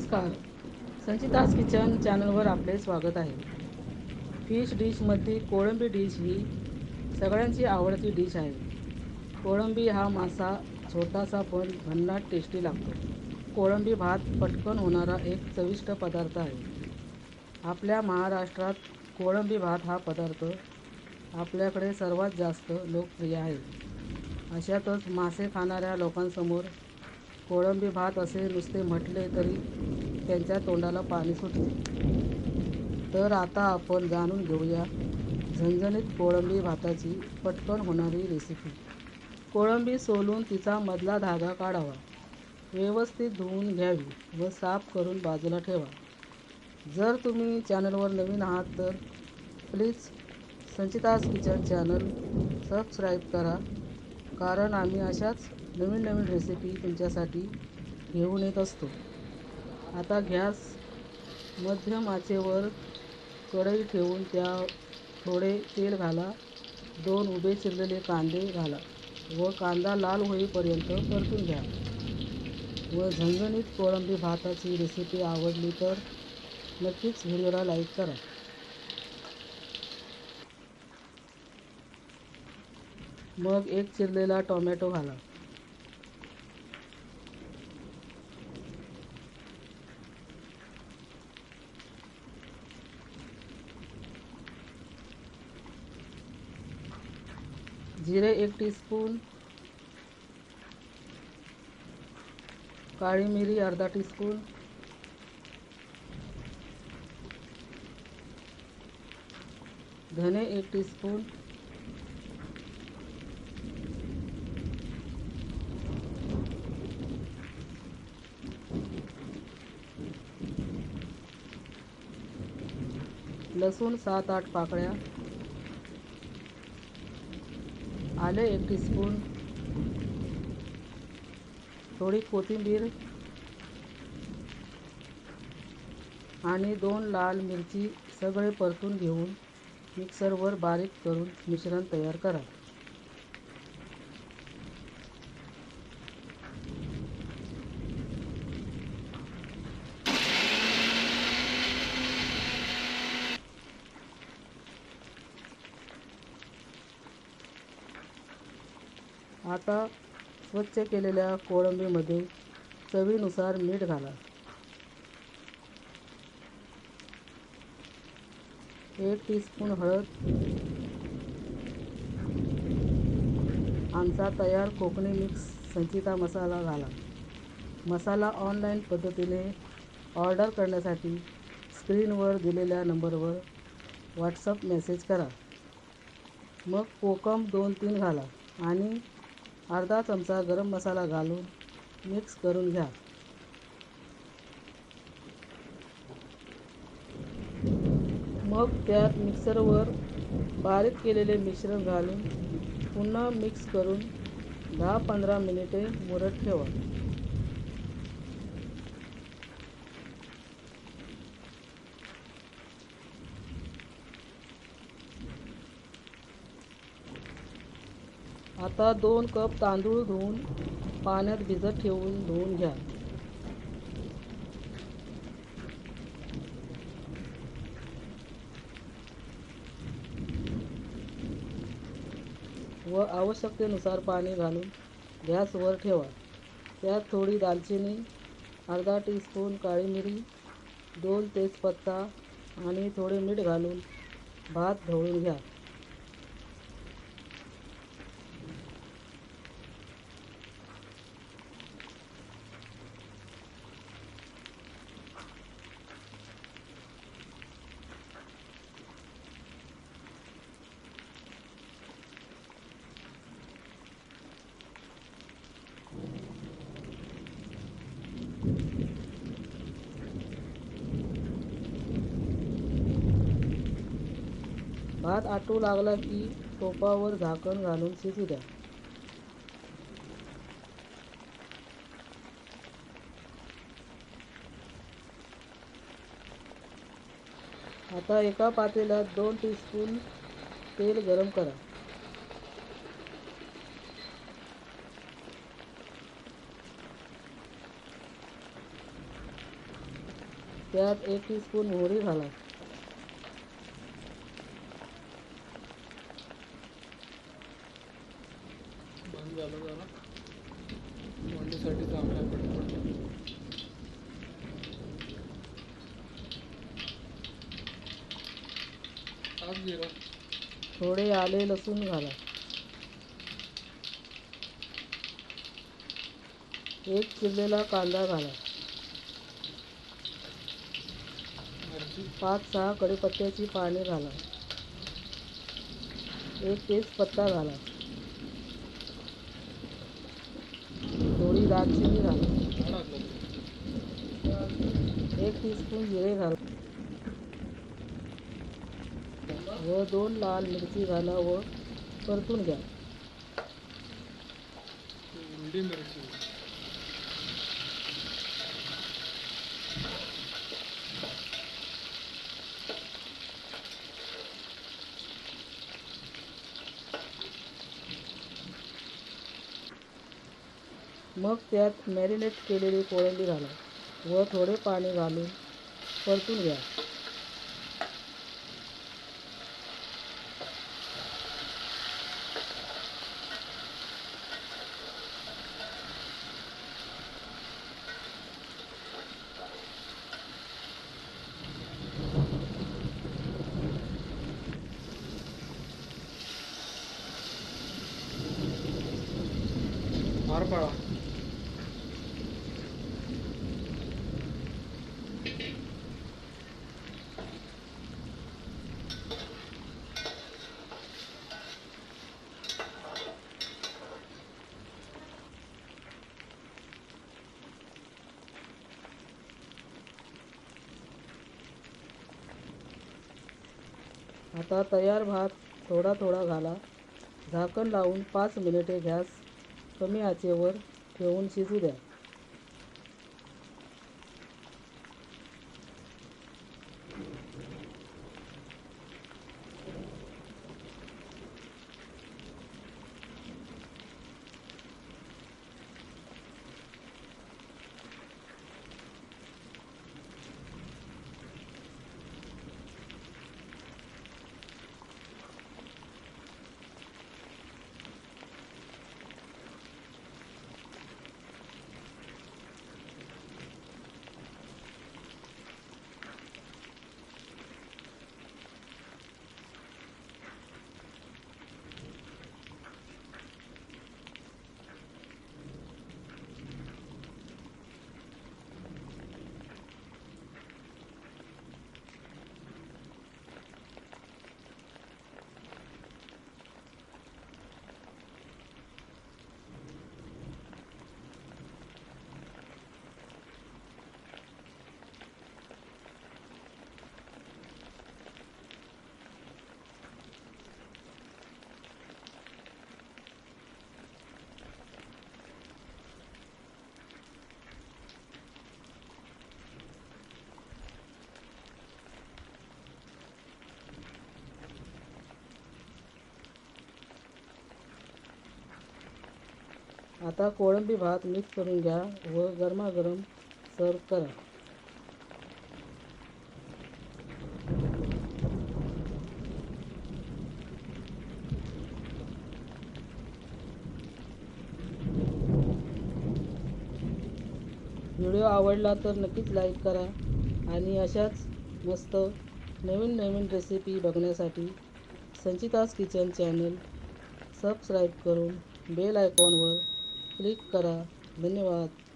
नमस्कार. संचितास किचन चॅनलवर आपले स्वागत आहे. फिश डिशमध्ये कोळंबी डिश ही सगळ्यांची आवडती डिश आहे. कोळंबी हा मासा छोटासा पण भन्नाट टेस्टी लागतो. कोळंबी भात पटकन होणारा एक चविष्ट पदार्थ आहे. आपल्या महाराष्ट्रात कोळंबी भात हा पदार्थ आपल्याकडे सर्वात जास्त लोकप्रिय आहे. अशातच मासे खाणाऱ्या लोकांसमोर कोळंबी भात असे नुसते म्हटले तरी त्यांच्या तोंडाला पाणी सुटते. तर आता आपण जाणून घेऊया झणझणीत कोळंबी भाताची पटकन होणारी रेसिपी कोळंबी सोलून तिचा मधला धागा काढावा. व्यवस्थित धुवून घ्यावी व साफ करून बाजूला ठेवा. जर तुम्ही चॅनलवर नवीन आहात तर please Sanchita's kitchen channel subscribe करा. कारण आम्ही अशाच नवीन नवीन रेसिपी तुमच्यासाठी घेऊन येत असतो. आता गॅस मध्यम आचेवर कढई ठेवून त्या थोडे तेल घाला. दोन उभे चिरलेले कांदे घाला व कांदा लाल होईपर्यंत परतून घ्या. व झणझणीत कोळंबी भाताची रेसिपी आवडली तर नक्कीच व्हिडिओला लाईक करा. मग एक चिरलेला टोमॅटो घाला. जिरे एक टीस्पून काली मिरी अर्धा टीस्पून धने एक टीस्पून लसूण सात आठ पाकळ्या आले एक टीस्पून थोडी कोथिंबीर आणि दोन लाल मिरची सगळे परतून घेऊन मिक्सरवर बारीक करून मिश्रण तयार करा. आता स्वच्छ केलेल्या कोळंबीमध्ये चवीनुसार मीठ घाला. एक टीस्पून हळद. आमचा तयार कोकणी मिक्स संचिता मसाला घाला. मसाला ऑनलाईन पद्धतीने ऑर्डर करण्यासाठी स्क्रीनवर दिलेल्या नंबरवर व्हॉट्सअप मेसेज करा. मग कोकम दोन तीन घाला आणि अर्धा चमचा गरम मसाला घालून मिक्स करून घ्या. मग त्यात मिक्सरवर बारीक केलेले मिश्रण घालून पुन्हा मिक्स करून दहा पंधरा मिनिटे मुरत ठेवा. आता दोन कप तांदूळ धुवून पाण्यात भिजत ठेवून धुवून घ्या. व आवश्यकतेनुसार पाणी घालून गॅसवर ठेवा. त्यात थोडी दालचिनी अर्धा टीस्पून काळी मिरी दोन तेजपत्ता आणि थोडे मीठ घालून भात ढवळून घ्या. भात आटू लागला की टोपावर झाकण घालून शिजू द्या. आता एका पातेल्यात दोन टीस्पून तेल गरम करा. त्यात एक टीस्पून मोहरी घाला. थोडे आले लसूण घाला. एक चिरलेला कांदा घाला. पाच सहा कढीपत्त्याची पाने घाला. एक तेजपत्ता घाला. थोडी दालचिनी घाला. एक टीस्पून जिरे घाला. व दोन लाल मिरची घाला व परतून घ्या. मग त्यात मॅरिनेट केलेली कोळंबी घाला व थोडे पाणी घालून परतून घ्या. पळा आता तयार भात थोडा थोडा घाला. झाकण लावून पाच मिनिटे गॅस कमी आचेवर ठेवून शिजू द्या. आता कोळंबी भात मिक्स करून घ्या व गरमागरम सर्व करा. व्हिडिओ आवडला तर नक्कीच लाईक करा आणि अशाच मस्त नवीन नवीन रेसिपी बघण्यासाठी संचितास किचन चॅनल सबस्क्राईब करून बेल आयकॉनवर क्लिक करा. धन्यवाद.